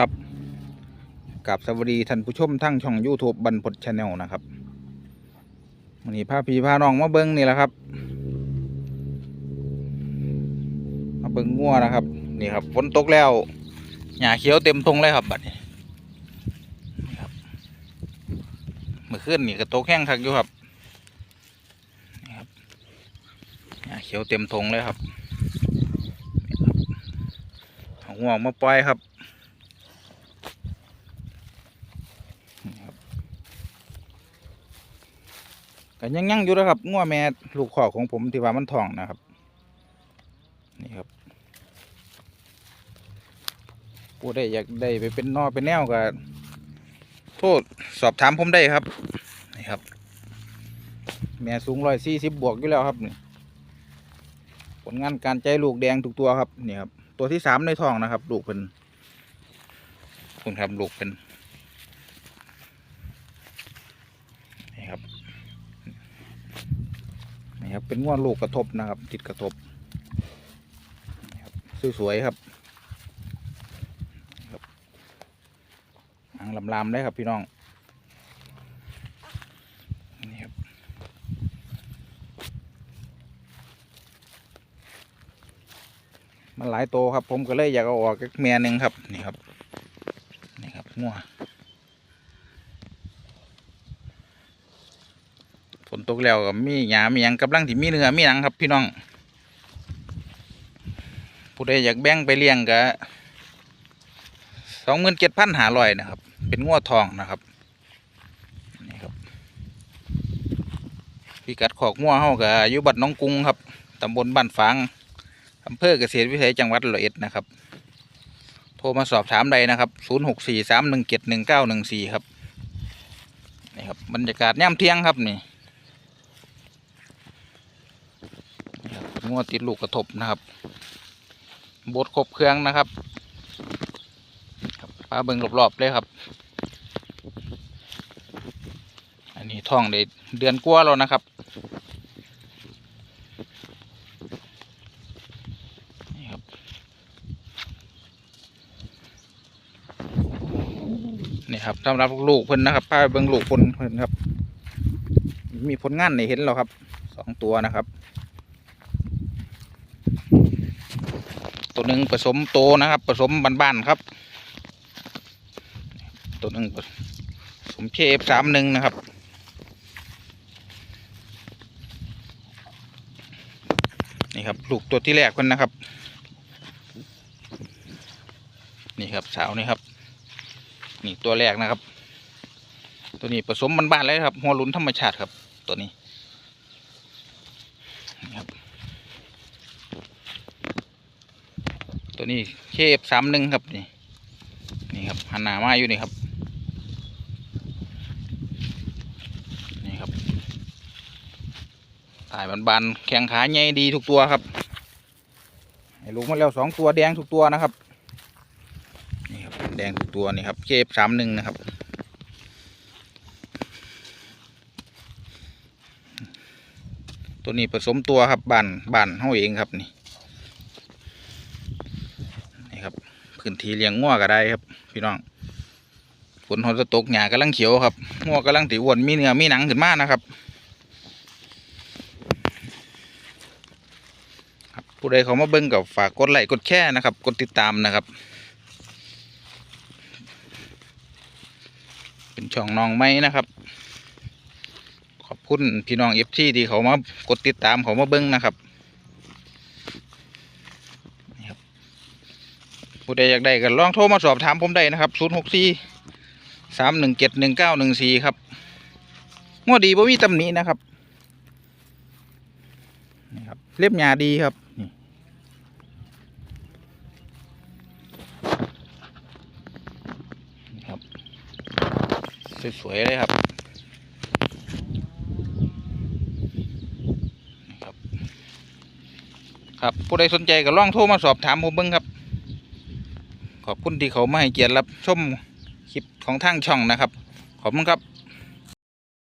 ครับกับสวัสดีท่านผู้ชมทั้งช่อง YouTube บรรพตชาแนลนะครับวันนี้พาพี่พาน้องมาเบิ้งนี่แหละครับ มาเบิ้งงัวนะครับ นี่ครับฝนตกแล้วหญ้าเขียวเต็มทงเลยครับบัดนี้นะครับเมื่อคืนนี่ก็ตกแห้งคักอยู่ครับนี่ครับหญ้าเขียวเต็มทงเลยครับนี่ครับเอางัวมาปล่อยครับ ยังยังอยู่นะครับงัวแม่ลูกขอกของผมที่ว่ามันทองนะครับ นี่ครับผู้ใดอยากได้ไปเป็นนอเป็นแนวก็โทษสอบถามผมได้ครับ นี่ครับ แม่สูงร้อยสี่สิบบวกอยู่แล้วครับนี่ผลงานการใจลูกแดงทุกตัวครับนี่ครับ ตัวที่สามในทองนะครับ ลูกเป็นคุณครับลูกเป็นนี่ครับ เป็นง่วนลูกกระทบนะครับ ติดกระทบสวยๆครับครับอ่างลำๆได้ครับพี่น้อง นี่ครับ มันหลายโตครับ ผมก็เลยอยากเอาออกจากเมียหนึ่งครับ นี่ครับ นี่ครับง่วฝ นตกแล้วก็มีหยามีหยังกำลังที่มีเนื้อมีหนังครับพี่น้อง ผู้ใดอยากแบ่งไปเลี้ยงก็สองหมื่นเจ็ดพันหาร้อยนะครับ เป็นง้วทองนะครับนี่ครับพิกัดขอกง้วเฮาก็อยู่บัดหน้องกรุงครับตำบลบ้านฝางอำเภอเกษตรวิสัยจังหวัดร้อยเอ็ดนะครับ โทรมาสอบถามใดนะครับศูนย์หกสี่สามหนึ่งเจ็ดหนึ่งเก้าหนึ่งสี่ครับนี่ครับบรรยากาศย่ำเที่ยงครับนี่ นี่ครับ งวดติดลูกกระทบนะครับบดครบเครื่องนะครับปลาเบิงรอบๆเลยครับ อันนี้ท่องได้เดือนกว่าแล้วนะครับนี่ครับ นี่ครับสำหรับลูกเพิ่นนะครับพาเบิ่งลูกเพิ่นเพิ่นครับ มีผลงานในเห็นแล้วครับสองตัวนะครับ ตัวหนึ่งผสมโตนะครับ ผสมบ้านๆครับ ตัวหนึ่งผสมเคฟสามหนึ่งนะครับ นี่ครับลูกตัวที่แรกคนนะครับ นี่ครับสาวนี่ครับ นี่ตัวแรกนะครับ ตัวนี้ผสมบ้านๆเลยครับหัวลุนธรรมชาติครับ ตัวนี้ครับ ตัวนี้เคฟสามหนึ่งครับนี่นี่ครับหันหน้ามาอยู่นี่ครับนี่ครับตายบานๆแข้งขาใหญ่ดีทุกตัวครับให้ลูกมาแล้วสองตัวแดงทุกตัวนะครับนี่ครับแดงทุกตัวนี่ครับเคฟสามหนึ่งนะครับตัวนี้ผสมตัวครับบานบานเฮาเองครับนี่ครับ พื้นที่เลี้ยงงัวก็ได้ครับ พี่น้องฝนหอนตกหญ้ากำลังเขียวครับงัวกำลังติอ้วนมีเนื้อมีหนังขึ้นมานะครับครับผู้ใดเขามาเบิ่งกับฝากกดไลค์กดแชร์นะครับ กดติดตามนะครับ เป็นช่องน้องไม้นะครับ ขอบคุณพี่น้องเอฟที่ที่เขามากดติดตามเขามาเบิ่งนะครับ ผู้ใดอยากได้ก็ลองโทรมาสอบถามผมได้นะครับ0 6 4 3 1 7 1 9 1 4ครับงวดดีบ่มีตำหนินะครับนี่ครับเล็บหยาดีครับนี่ครับ สวยๆเลยครับครับครับผู้ใดสนใจก็ลองโทรมาสอบถามผมเบิ่งครับ ขอบคุณที่เขามาให้เกียรติรับชมคลิปของทางช่องนะครับ ขอบคุณครับ